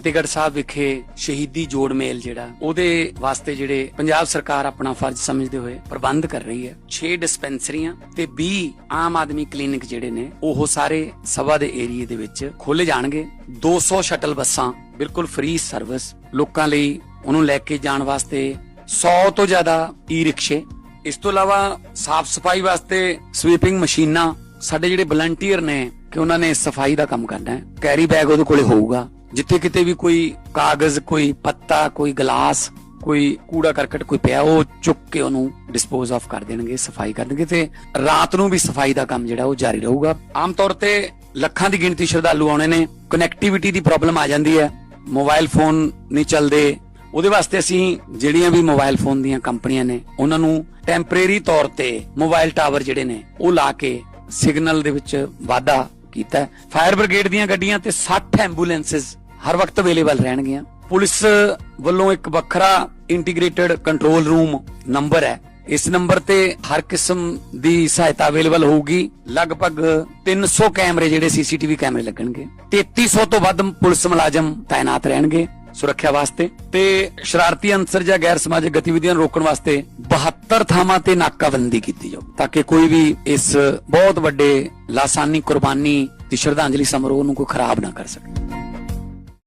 ਫਤਿਹਗੜ੍ਹ ਸਾਹਿਬ ਵਿਖੇ ਸ਼ਹੀਦੀ ਜੋੜ ਮੇਲ ਜਿਹੜਾ, ਉਹਦੇ ਵਾਸਤੇ ਜਿਹੜੇ ਪੰਜਾਬ ਸਰਕਾਰ ਆਪਣਾ ਫਰਜ਼ ਸਮਝਦੇ ਹੋਏ ਪ੍ਰਬੰਧ ਕਰ ਰਹੀ ਹੈ। 6 ਡਿਸਪੈਂਸਰੀਆਂ ਤੇ 20 ਆਮ ਆਦਮੀ ਕਲੀਨਿਕ ਜਿਹੜੇ ਨੇ, ਉਹ ਸਾਰੇ ਸਭਾ ਦੇ ਏਰੀਏ ਦੇ ਵਿੱਚ ਖੋਲੇ ਜਾਣਗੇ। 200 ਸ਼ਟਲ ਬੱਸਾਂ ਬਿਲਕੁਲ ਫ੍ਰੀ ਸਰਵਿਸ ਲੋਕਾਂ ਲਈ ਉਹਨੂੰ ਲੈ ਕੇ ਜਾਣ ਵਾਸਤੇ 100 ਤੋਂ ਜ਼ਿਆਦਾ ਈ ਰਿਕਸ਼ੇ ਇਸ ਤੋਂ ਇਲਾਵਾ ਸਾਫ਼ ਸਫ਼ਾਈ ਵਾਸਤੇ ਸਵੀਪਿੰਗ ਮਸ਼ੀਨਾਂ ਸਾਡੇ ਜਿਹੜੇ ਵਲੰਟੀਅਰ ਨੇ ਕਿ ਉਹਨਾਂ ਨੇ ਸਫ਼ਾਈ ਦਾ ਕੰਮ ਕਰਨਾ ਹੈ। ਕੈਰੀ ਬੈਗ ਉਹਦੇ ਕੋਲੇ ਹੋਊਗਾ। ਜਿੱਥੇ ਕਿਤੇ ਵੀ ਕੋਈ ਕਾਗਜ਼, ਕੋਈ ਪੱਤਾ, ਕੋਈ ਗਲਾਸ, ਕੋਈ ਕੂੜਾ ਕਰਕਟ ਕੋਈ ਪਿਆ, ਉਹ ਚੁੱਕ ਕੇ ਉਹਨੂੰ ਡਿਸਪੋਜ਼ ਆਫ ਕਰ ਦੇਣਗੇ, ਸਫ਼ਾਈ ਕਰ ਤੇ ਰਾਤ ਨੂੰ ਵੀ ਸਫ਼ਾਈ ਦਾ ਕੰਮ ਜਿਹੜਾ ਉਹ ਜਾਰੀ ਰਹੂਗਾ। ਆਮ ਤੌਰ ਤੇ ਲੱਖਾਂ ਦੀ ਗਿਣਤੀ ਸ਼ਰਧਾਲੂ ਆਉਣੇ ਨੇ ਕਨੈਕਟੀਵਿਟੀ ਦੀ ਪ੍ਰੋਬਲਮ ਆ ਜਾਂਦੀ ਹੈ। ਮੋਬਾਈਲ ਫੋਨ ਨਹੀਂ ਚੱਲਦੇ। ਉਹਦੇ ਵਾਸਤੇ ਅਸੀਂ ਜਿਹੜੀਆਂ ਵੀ ਮੋਬਾਈਲ ਫੋਨ ਦੀਆਂ ਕੰਪਨੀਆਂ ਨੇ, ਉਹਨਾਂ ਨੂੰ ਟੈਂਪਰੇਰੀ ਤੌਰ ਤੇ ਮੋਬਾਈਲ ਟਾਵਰ ਜਿਹੜੇ ਨੇ, ਉਹ ਲਾ ਕੇ ਸਿਗਨਲ ਦੇ ਵਿੱਚ ਵਾਧਾ ਕੀਤਾ ਫਾਇਰ ਬ੍ਰਿਗੇਡ ਦੀਆਂ ਗੱਡੀਆਂ ਤੇ 60 ਐਂਬੂਲੈਂਸਸ ਹਰ ਵਕਤ ਅਵੇਲੇਬਲ ਰਹਿਣਗੀਆਂ। ਪੁਲਿਸ ਵੱਲੋਂ ਇੱਕ ਵੱਖਰਾ ਇੰਟੀਗ੍ਰੇਟਿਡ ਕੰਟਰੋਲ ਰੂਮ ਨੰਬਰ ਹੈ। ਇਸ ਨੰਬਰ ਤੇ ਹਰ ਕਿਸਮ ਦੀ ਸਹਾਇਤਾ ਅਵੇਲੇਬਲ ਹੋਊਗੀ। ਲਗਭਗ 300 ਕੈਮਰੇ ਜਿਹੜੇ ਸੀਸੀਟੀਵੀ ਕੈਮਰੇ ਲੱਗਣਗੇ। 3300 ਤੋਂ ਵੱਧ ਪੁਲਿਸ ਮੁਲਾਜ਼ਮ ਤਾਇਨਾਤ ਰਹਿਣਗੇ। ਸੁਰੱਖਿਆ ਵਾਸਤੇ ਤੇ ਸ਼ਰਾਰਤੀ ਅੰਸਰ ਜਾਂ ਗੈਰ ਸਮਾਜਿਕ ਗਤੀਵਿਧੀਆਂ ਨੂੰ ਰੋਕਣ ਵਾਸਤੇ 72 ਥਾਵਾਂ ਤੇ ਨਾਕਾਬੰਦੀ ਕੀਤੀ ਜਾਊ, ਤਾਂ ਕਿ ਕੋਈ ਵੀ ਇਸ ਬਹੁਤ ਵੱਡੇ ਲਾਸਾਨੀ ਕੁਰਬਾਨੀ ਦੀ ਸ਼ਰਧਾਂਜਲੀ ਸਮਾਰੋਹ ਨੂੰ ਕੋਈ ਖਰਾਬ ਨਾ ਕਰ ਸਕੇ।